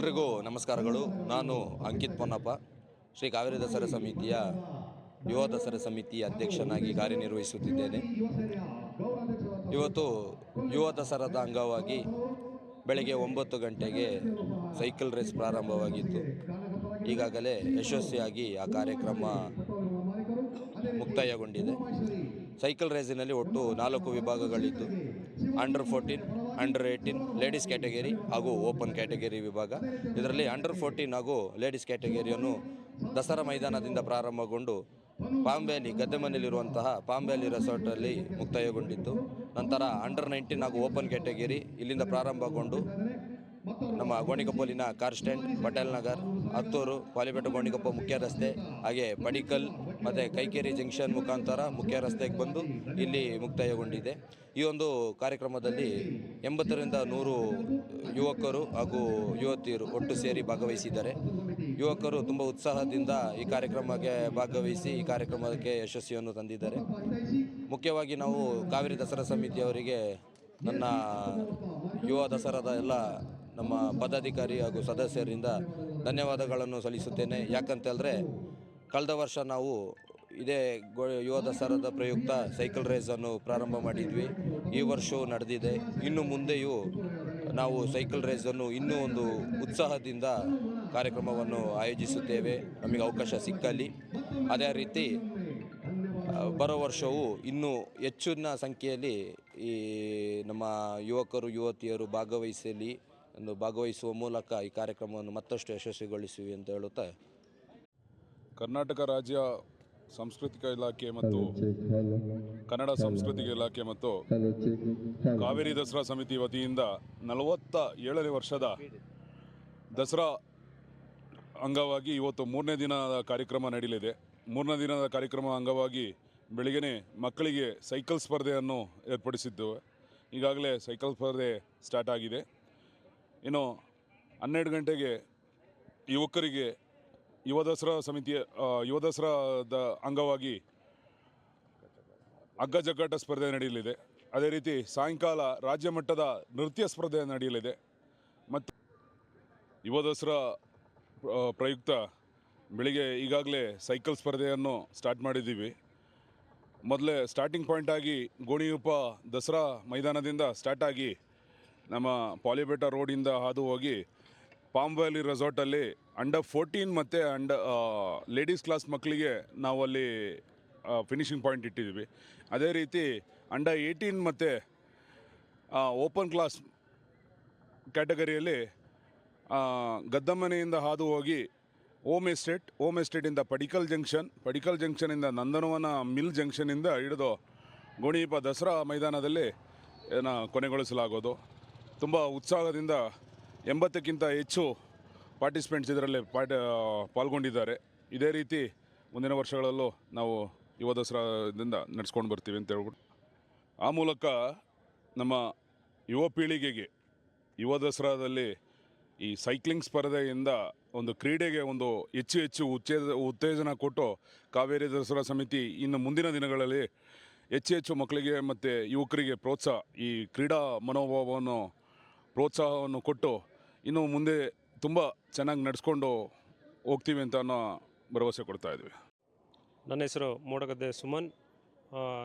ಎಲ್ರಿಗೂ ನಮಸ್ಕಾರಗಳು. ನಾನು ಅಂಕಿತ್ ಪೊನ್ನಪ್ಪ. ಶ್ರೀ ಕಾವೇರಿ ದಸರಾ ಸಮಿತಿಯ, ಯುವ ದಸರಾ ಸಮಿತಿಯ ಅಧ್ಯಕ್ಷನಾಗಿ ಕಾರ್ಯನಿರ್ವಹಿಸುತ್ತಿದ್ದೇನೆ. ಇವತ್ತು ಯುವ ದಸರಾದ ಅಂಗವಾಗಿ ಬೆಳಗ್ಗೆ ಒಂಬತ್ತು ಗಂಟೆಗೆ ಸೈಕಲ್ ರೇಸ್ ಪ್ರಾರಂಭವಾಗಿತ್ತು. ಈಗಾಗಲೇ ಯಶಸ್ವಿಯಾಗಿ ಆ ಕಾರ್ಯಕ್ರಮ ಮುಕ್ತಾಯಗೊಂಡಿದೆ. ಸೈಕಲ್ ರೇಸಿನಲ್ಲಿ ಒಟ್ಟು ನಾಲ್ಕು ವಿಭಾಗಗಳಿದ್ದು, under fourteen under eighteen ladies category ಹಾಗೂ ಓಪನ್ ಕ್ಯಾಟಗರಿ ವಿಭಾಗ. ಇದರಲ್ಲಿ ಅಂಡರ್ ಫೋರ್ಟೀನ್ ಹಾಗೂ ಲೇಡೀಸ್ ಕ್ಯಾಟಗರಿಯನ್ನು ದಸರಾ ಮೈದಾನದಿಂದ ಪ್ರಾರಂಭಗೊಂಡು ಪಾಂಬೆಯಲ್ಲಿ ಗದ್ದೆಮನೆಯಲ್ಲಿರುವಂತಹ ಪಾಂಬೆಯಲ್ಲಿ ರೆಸಾರ್ಟಲ್ಲಿ ಮುಕ್ತಾಯಗೊಂಡಿತ್ತು. ನಂತರ ಅಂಡರ್ ನೈನ್ಟೀನ್ ಹಾಗೂ ಓಪನ್ ಕ್ಯಾಟಗರಿ ಇಲ್ಲಿಂದ ಪ್ರಾರಂಭಗೊಂಡು ನಮ್ಮ ಗೋಣಿಕೊಪ್ಪಲಿನ ಕಾರ್ ಸ್ಟ್ಯಾಂಡ್, ಪಟೇಲ್ ನಗರ್, ಹತ್ತೂರು ಪಾಲಿಬೆಟ್ಟು ಗೋಣಿಕೊಪ್ಪ ಮುಖ್ಯ ರಸ್ತೆ, ಹಾಗೆ ಪಡಿಕಲ್ ಮತ್ತು ಕೈಕೇರಿ ಜಂಕ್ಷನ್ ಮುಖಾಂತರ ಮುಖ್ಯ ರಸ್ತೆಗೆ ಬಂದು ಇಲ್ಲಿ ಮುಕ್ತಾಯಗೊಂಡಿದೆ. ಈ ಒಂದು ಕಾರ್ಯಕ್ರಮದಲ್ಲಿ ಎಂಬತ್ತರಿಂದ ನೂರು ಯುವಕರು ಹಾಗೂ ಯುವತಿಯರು ಒಟ್ಟು ಸೇರಿ ಭಾಗವಹಿಸಿದ್ದಾರೆ. ಯುವಕರು ತುಂಬ ಉತ್ಸಾಹದಿಂದ ಈ ಕಾರ್ಯಕ್ರಮಕ್ಕೆ ಭಾಗವಹಿಸಿ ಈ ಕಾರ್ಯಕ್ರಮಕ್ಕೆ ಯಶಸ್ವಿಯನ್ನು ತಂದಿದ್ದಾರೆ. ಮುಖ್ಯವಾಗಿ ನಾವು ಕಾವೇರಿ ದಸರಾ ಸಮಿತಿಯವರಿಗೆ ನನ್ನ ಯುವ ದಸರಾದ ಎಲ್ಲ ನಮ್ಮ ಪದಾಧಿಕಾರಿ ಹಾಗೂ ಸದಸ್ಯರಿಂದ ಧನ್ಯವಾದಗಳನ್ನು ಸಲ್ಲಿಸುತ್ತೇನೆ. ಯಾಕಂತೇಳಿದ್ರೆ ಕಳೆದ ವರ್ಷ ನಾವು ಇದೇ ಗೋ ಯುವ ದಸರಾದ ಪ್ರಯುಕ್ತ ಸೈಕಲ್ ರೇಸನ್ನು ಪ್ರಾರಂಭ ಮಾಡಿದ್ವಿ. ಈ ವರ್ಷವೂ ನಡೆದಿದೆ. ಇನ್ನು ಮುಂದೆಯೂ ನಾವು ಸೈಕಲ್ ರೇಸನ್ನು ಇನ್ನೂ ಒಂದು ಉತ್ಸಾಹದಿಂದ ಕಾರ್ಯಕ್ರಮವನ್ನು ಆಯೋಜಿಸುತ್ತೇವೆ. ನಮಗೆ ಅವಕಾಶ ಸಿಕ್ಕಲ್ಲಿ. ಅದೇ ರೀತಿ ಬರೋ ವರ್ಷವೂ ಇನ್ನೂ ಹೆಚ್ಚಿನ ಸಂಖ್ಯೆಯಲ್ಲಿ ಈ ನಮ್ಮ ಯುವಕರು, ಯುವತಿಯರು ಭಾಗವಹಿಸಲಿ. ಒಂದು ಭಾಗವಹಿಸುವ ಮೂಲಕ ಈ ಕಾರ್ಯಕ್ರಮವನ್ನು ಮತ್ತಷ್ಟು ಯಶಸ್ವಿಗೊಳಿಸಿವೆ ಅಂತ ಹೇಳುತ್ತಾ. ಕರ್ನಾಟಕ ರಾಜ್ಯ ಸಾಂಸ್ಕೃತಿಕ ಇಲಾಖೆ ಮತ್ತು ಕನ್ನಡ ಸಾಂಸ್ಕೃತಿಕ ಇಲಾಖೆ ಮತ್ತು ಕಾವೇರಿ ದಸರಾ ಸಮಿತಿ ವತಿಯಿಂದ ನಲವತ್ತ ಏಳನೇ ವರ್ಷದ ದಸರಾ ಅಂಗವಾಗಿ ಇವತ್ತು ಮೂರನೇ ದಿನದ ಕಾರ್ಯಕ್ರಮ ನಡೆಯಲಿದೆ ಮೂರನೇ ದಿನದ ಕಾರ್ಯಕ್ರಮ ಅಂಗವಾಗಿ ಬೆಳಿಗ್ಗೆ ಮಕ್ಕಳಿಗೆ ಸೈಕಲ್ ಸ್ಪರ್ಧೆಯನ್ನು ಏರ್ಪಡಿಸಿದ್ದೇವೆ. ಈಗಾಗಲೇ ಸೈಕಲ್ ಸ್ಪರ್ಧೆ ಸ್ಟಾರ್ಟ್ ಆಗಿದೆ. ಇನ್ನು ಹನ್ನೆರಡು ಗಂಟೆಗೆ ಯುವಕರಿಗೆ ಯುವ ದಸರಾ ಸಮಿತಿಯ ಯುವ ದಸರಾದ ಅಂಗವಾಗಿ ಹಗ್ಗ ಜಗ್ಗಾಟ ಸ್ಪರ್ಧೆ ನಡೆಯಲಿದೆ. ಅದೇ ರೀತಿ ಸಾಯಂಕಾಲ ರಾಜ್ಯ ಮಟ್ಟದ ನೃತ್ಯ ಸ್ಪರ್ಧೆ ನಡೆಯಲಿದೆ. ಮತ್ತು ಯುವ ದಸರಾ ಪ್ರಯುಕ್ತ ಬೆಳಿಗ್ಗೆ ಈಗಾಗಲೇ ಸೈಕಲ್ ಸ್ಪರ್ಧೆಯನ್ನು ಸ್ಟಾರ್ಟ್ ಮಾಡಿದ್ದೀವಿ. ಮೊದಲೇ ಸ್ಟಾರ್ಟಿಂಗ್ ಪಾಯಿಂಟಾಗಿ ಆಗಿ ಗೋಣಿಯುಪ್ಪ ದಸರಾ ಮೈದಾನದಿಂದ ಸ್ಟಾರ್ಟ್ ಆಗಿ ನಮ್ಮ ಪಾಲಿಬೇಟ ರೋಡಿಂದ ಹಾದು ಹೋಗಿ ಪಾಮ್ ವ್ಯಾಲಿ ರೆಸಾರ್ಟಲ್ಲಿ ಅಂಡರ್ ಫೋರ್ಟೀನ್ ಮತ್ತು ಅಂಡ ಲೇಡೀಸ್ ಕ್ಲಾಸ್ ಮಕ್ಕಳಿಗೆ ನಾವು ಅಲ್ಲಿ ಫಿನಿಷಿಂಗ್ ಪಾಯಿಂಟ್ ಇಟ್ಟಿದ್ದೀವಿ. ಅದೇ ರೀತಿ ಅಂಡರ್ ಏಯ್ಟೀನ್ ಮತ್ತು ಓಪನ್ ಕ್ಲಾಸ್ ಕ್ಯಾಟಗರಿಯಲ್ಲಿ ಗದ್ದಮನೆಯಿಂದ ಹಾದು ಹೋಗಿ ಓಮ್ ಎಸ್ಟೇಟ್ ಓಮ್ ಎಸ್ಟೇಟಿಂದ ಪಡಿಕಲ್ ಜಂಕ್ಷನ್, ಪಡಿಕಲ್ ಜಂಕ್ಷನಿಂದ ನಂದನವನ ಮಿಲ್ ಜಂಕ್ಷನಿಂದ ಹಿಡಿದು ಗೋಣಿಪ ದಸರಾ ಮೈದಾನದಲ್ಲಿ ಏನ ಕೊನೆಗೊಳಿಸಲಾಗೋದು. ತುಂಬ ಉತ್ಸಾಹದಿಂದ ಎಂಬತ್ತಕ್ಕಿಂತ ಹೆಚ್ಚು ಪಾರ್ಟಿಸಿಪೆಂಟ್ಸ್ ಇದರಲ್ಲಿ ಪಾಟ ಪಾಲ್ಗೊಂಡಿದ್ದಾರೆ. ಇದೇ ರೀತಿ ಮುಂದಿನ ವರ್ಷಗಳಲ್ಲೂ ನಾವು ಯುವ ದಸರಾದಿಂದ ನಡೆಸ್ಕೊಂಡು ಬರ್ತೀವಿ ಅಂತ ಹೇಳ್ಬಿಟ್ಟು. ಆ ಮೂಲಕ ನಮ್ಮ ಯುವ ಪೀಳಿಗೆಗೆ, ಯುವ ದಸರಾದಲ್ಲಿ ಈ ಸೈಕ್ಲಿಂಗ್ ಸ್ಪರ್ಧೆಯಿಂದ ಒಂದು ಕ್ರೀಡೆಗೆ ಒಂದು ಹೆಚ್ಚು ಹೆಚ್ಚು ಉತ್ತೇಜ, ಉತ್ತೇಜನ ಕೊಟ್ಟು ಕಾವೇರಿ ದಸರಾ ಸಮಿತಿ ಇನ್ನು ಮುಂದಿನ ದಿನಗಳಲ್ಲಿ ಹೆಚ್ಚು ಹೆಚ್ಚು ಮಕ್ಕಳಿಗೆ ಮತ್ತು ಯುವಕರಿಗೆ ಪ್ರೋತ್ಸಾಹ, ಈ ಕ್ರೀಡಾ ಮನೋಭಾವವನ್ನು ಪ್ರೋತ್ಸಾಹವನ್ನು ಕೊಟ್ಟು ಇನ್ನು ಮುಂದೆ ತುಂಬ ಚೆನ್ನಾಗಿ ನಡೆಸ್ಕೊಂಡು ಹೋಗ್ತೀವಿ ಅಂತ ಅನ್ನೋ ಭರವಸೆ ಕೊಡ್ತಾ ಇದ್ವಿ. ನನ್ನ ಹೆಸರು ಮೋಡಗದ್ದೆ ಸುಮನ್.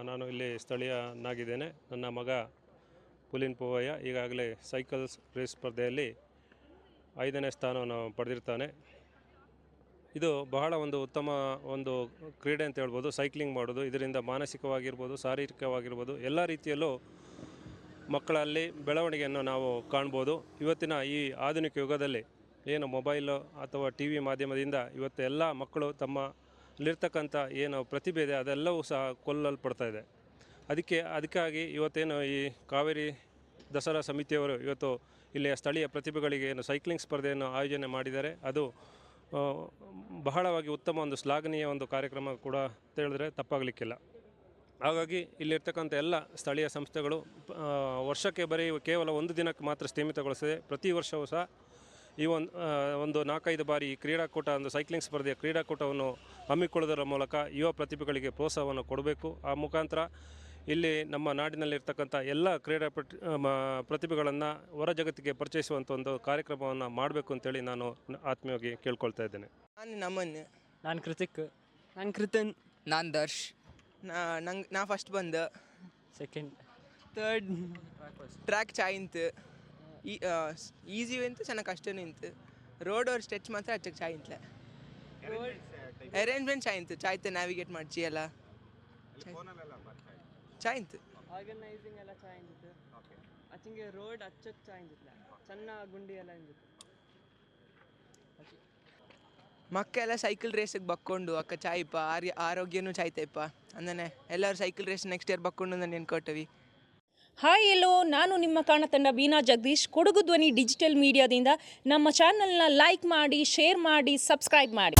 ನಾನು ಇಲ್ಲಿ ಸ್ಥಳೀಯನಾಗಿದ್ದೇನೆ. ನನ್ನ ಮಗ ಪುಲಿನ್ ಪೋವಯ್ಯ ಈಗಾಗಲೇ ಸೈಕಲ್ಸ್ ರೇಸ್ ಸ್ಪರ್ಧೆಯಲ್ಲಿ ಐದನೇ ಸ್ಥಾನವನ್ನು ಪಡೆದಿರ್ತಾನೆ. ಇದು ಬಹಳ ಒಂದು ಉತ್ತಮ ಒಂದು ಕ್ರೀಡೆ ಅಂತ ಹೇಳ್ಬೋದು. ಸೈಕ್ಲಿಂಗ್ ಮಾಡೋದು, ಇದರಿಂದ ಮಾನಸಿಕವಾಗಿರ್ಬೋದು, ಶಾರೀರಿಕವಾಗಿರ್ಬೋದು, ಎಲ್ಲ ರೀತಿಯಲ್ಲೂ ಮಕ್ಕಳಲ್ಲಿ ಬೆಳವಣಿಗೆಯನ್ನು ನಾವು ಕಾಣ್ಬೋದು. ಇವತ್ತಿನ ಈ ಆಧುನಿಕ ಯುಗದಲ್ಲಿ ಏನು ಮೊಬೈಲು ಅಥವಾ ಟಿ ವಿ ಮಾಧ್ಯಮದಿಂದ ಇವತ್ತು ಎಲ್ಲ ಮಕ್ಕಳು ತಮ್ಮಲ್ಲಿರ್ತಕ್ಕಂಥ ಏನು ಪ್ರತಿಭೆ ಇದೆ, ಅದೆಲ್ಲವೂ ಸಹ ಕೊಲ್ಲಲ್ಪಡ್ತಾ ಇದೆ. ಅದಕ್ಕೆ, ಅದಕ್ಕಾಗಿ ಇವತ್ತೇನು ಈ ಕಾವೇರಿ ದಸರಾ ಸಮಿತಿಯವರು ಇವತ್ತು ಇಲ್ಲಿಯ ಸ್ಥಳೀಯ ಪ್ರತಿಭೆಗಳಿಗೆ ಏನು ಸೈಕ್ಲಿಂಗ್ ಸ್ಪರ್ಧೆಯನ್ನು ಆಯೋಜನೆ ಮಾಡಿದ್ದಾರೆ. ಅದು ಬಹಳವಾಗಿ ಉತ್ತಮ ಒಂದು ಶ್ಲಾಘನೀಯ ಒಂದು ಕಾರ್ಯಕ್ರಮ ಕೂಡ ಅಂತ ಹೇಳಿದ್ರೆ ತಪ್ಪಾಗಲಿಕ್ಕಿಲ್ಲ. ಹಾಗಾಗಿ ಇಲ್ಲಿರ್ತಕ್ಕಂಥ ಎಲ್ಲ ಸ್ಥಳೀಯ ಸಂಸ್ಥೆಗಳು ವರ್ಷಕ್ಕೆ ಬರೀ ಕೇವಲ ಒಂದು ದಿನಕ್ಕೆ ಮಾತ್ರ ಸೀಮಿತಗೊಳಿಸಿದೆ ಪ್ರತಿ ವರ್ಷವೂ ಸಹ ಈ ಒಂದು ಒಂದು ನಾಲ್ಕೈದು ಬಾರಿ ಈ ಕ್ರೀಡಾಕೂಟ ಒಂದು ಸೈಕ್ಲಿಂಗ್ ಸ್ಪರ್ಧೆಯ ಕ್ರೀಡಾಕೂಟವನ್ನು ಹಮ್ಮಿಕೊಳ್ಳುವುದರ ಮೂಲಕ ಯುವ ಪ್ರತಿಭೆಗಳಿಗೆ ಪ್ರೋತ್ಸಾಹವನ್ನು ಕೊಡಬೇಕು. ಆ ಮುಖಾಂತರ ಇಲ್ಲಿ ನಮ್ಮ ನಾಡಿನಲ್ಲಿರ್ತಕ್ಕಂಥ ಎಲ್ಲ ಕ್ರೀಡಾ ಪ್ರತಿ ಪ್ರತಿಭೆಗಳನ್ನು ಹೊರ ಜಗತ್ತಿಗೆ ಪರಿಚಯಿಸುವಂಥ ಒಂದು ಕಾರ್ಯಕ್ರಮವನ್ನು ಮಾಡಬೇಕು ಅಂತೇಳಿ ನಾನು ಆತ್ಮೀಯವಾಗಿ ಕೇಳ್ಕೊಳ್ತಾ ಇದ್ದೇನೆ. ನಾನು ನಮನ್ ನಾನು ಕೃತಿಕ್. ನಾನು ಕೃತನ್. ನಾನು ದರ್ಶ್. ನಂಗೆ ನಾ ಫಸ್ಟ್ ಬಂದ. ಸೆಕೆಂಡ್ ತರ್ಡ್ ಟ್ರ್ಯಾಕ್ ಚಾಯಿಂತ್ ಈಸಿ ಅಂತ ಚೆನ್ನಾಗಿ ಕಷ್ಟನೂ ಇಂತು ರೋಡ್ ಅವ್ರ ಸ್ಟೆಚ್ ಮಾತ್ರ ಅಚ್ಚಕ್ಕೆ ಚಾಯಿಂತ್ಲೆ ಅರೇಂಜ್ಮೆಂಟ್ ಚಾಯಿಂತ್ ಚಾಯ್ತೆ ನ್ಯಾವಿಗೇಟ್ ಮಾಡ್ಚಿ ಎಲ್ಲ. ಚಾಯಿಂತ್ ಆರ್ಗನೈಸಿಂಗ್ ಎಲ್ಲ ಚೆನ್ನಾಗಿತ್ತು ಅಚ್ಚಿಂಗೆ ರೋಡ್ ಹಚ್ಚಕ್ಕೆ ಚೆನ್ನಾಗಿತ್ತು ಸಣ್ಣ ಗುಂಡಿ ಎಲ್ಲ ಇಂದಿತ್ತು ಮಕ್ಕೆಲ್ಲ ಸೈಕಲ್ ರೇಸಿಗೆ ಬಕ್ಕೊಂಡು, ಅಕ್ಕ ಚಾಯ್ಪ ಆರ್ಯ, ಆರೋಗ್ಯನೂ ಚಾಯ್ತಾಯಪ್ಪ ಅಂದನೆ, ಎಲ್ಲರೂ ಸೈಕಲ್ ರೇಸ್ ನೆಕ್ಸ್ಟ್ ಇಯರ್ ಬಕ್ಕೊಂಡು ನಾನು ನೆನ್ಕೊಟ್ಟವಿ ಹಾಯ್ ಎಲ್ಲೋ, ನಾನು ನಿಮ್ಮ ಕಾಣತಂಡ ಬೀನಾ ಜಗದೀಶ್. ಕೊಡಗು ಧ್ವನಿ ಡಿಜಿಟಲ್ ಮೀಡಿಯಾದಿಂದ ನಮ್ಮ ಚಾನಲ್ನ ಲೈಕ್ ಮಾಡಿ ಶೇರ್ ಮಾಡಿ ಸಬ್ಸ್ಕ್ರೈಬ್ ಮಾಡಿ.